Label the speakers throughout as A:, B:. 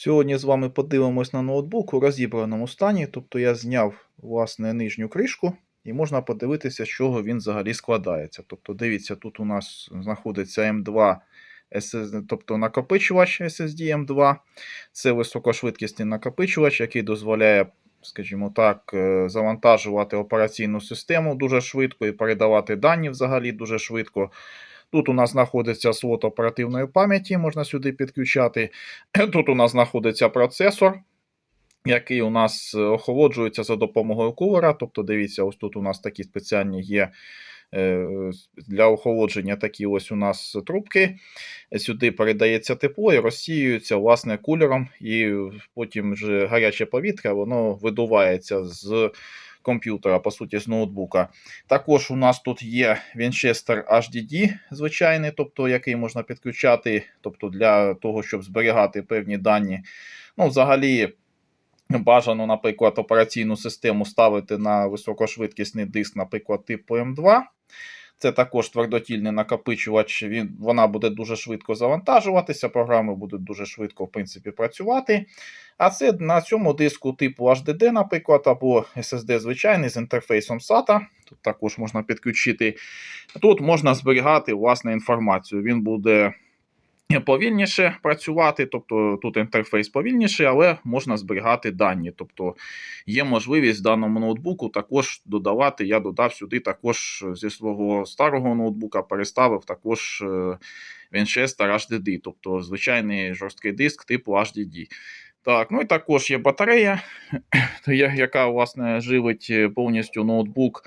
A: Сьогодні з вами подивимось на ноутбук у розібраному стані. Тобто я зняв власне нижню кришку і можна подивитися, з чого він взагалі складається. Тобто, дивіться, тут у нас знаходиться M2, тобто накопичувач SSD M2. Це високошвидкісний накопичувач, який дозволяє, скажімо так, е, завантажувати операційну систему дуже швидко і передавати дані взагалі дуже швидко. Тут у нас знаходиться слот оперативної пам'яті, можна сюди підключати. Тут у нас знаходиться процесор, який у нас е, охолоджується за допомогою кулера. Тобто, дивіться, ось тут у нас такі спеціальні є е, для охолодження такі ось у нас трубки. Сюди передається тепло і розсіюється власне кулером, і потім вже гаряче повітря воно видувається з комп'ютера, по суті, з ноутбука. Також у нас тут є Winchester HDD звичайний, тобто який можна підключати, тобто для того, щоб зберігати певні дані. Ну, взагалі. Бажано, наприклад, операційну систему ставити на високошвидкісний диск, наприклад, типу М2. Це також твердотільний накопичувач, він, вона буде дуже швидко завантажуватися, програми будуть дуже швидко в принципі, працювати. А це на цьому диску типу HDD, наприклад, або SSD звичайний з інтерфейсом SATA. Тут також можна підключити. Тут можна зберігати власне інформацію. Він буде повільніше працювати, тобто тут інтерфейс повільніший, але можна зберігати дані. Тобто є можливість даному ноутбуку також додавати. Я додав сюди також зі свого старого ноутбука, переставив також е, Winchester HDD, тобто звичайний жорсткий диск типу HDD. Так, ну і також є батарея, яка власне живить е, повністю ноутбук,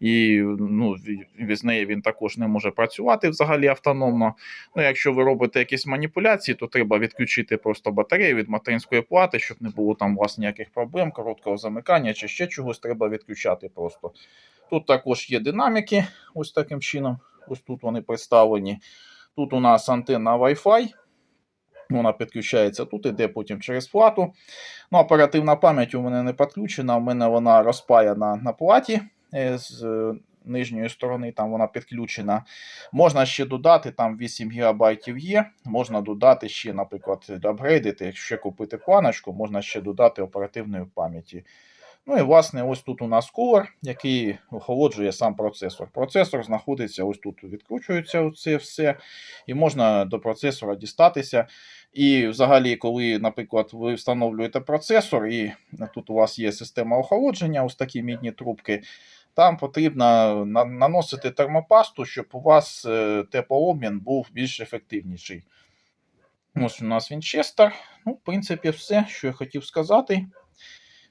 A: і ну, ві- з неї він також не може працювати взагалі автономно. Ну, якщо ви робите якісь маніпуляції, то треба відключити просто батарею від материнської плати, щоб не було там власне ніяких проблем, короткого замикання чи ще чогось треба відключати просто. Тут також є динаміки, ось таким чином. Ось тут вони представлені. Тут у нас антенна Wi-Fi. Вона підключається тут, іде потім через плату. Ну, оперативна пам'ять у мене не підключена, у мене вона розпаяна на платі е, з е, нижньої сторони, там вона підключена. Можна ще додати, там 8 ГБ є. Можна додати ще, наприклад, апгрейдити, якщо купити планочку, можна ще додати оперативної пам'яті. Ну і власне, ось тут у нас кулер, який охолоджує сам процесор. Процесор знаходиться ось тут, відкручується це все, і можна до процесора дістатися. І взагалі, коли, наприклад, ви встановлюєте процесор, і тут у вас є система охолодження, ось такі мідні трубки, там потрібно наносити термопасту, щоб у вас е, теплообмін був більш ефективніший. Ось у нас Вінчестер. Ну, в принципі, все, що я хотів сказати.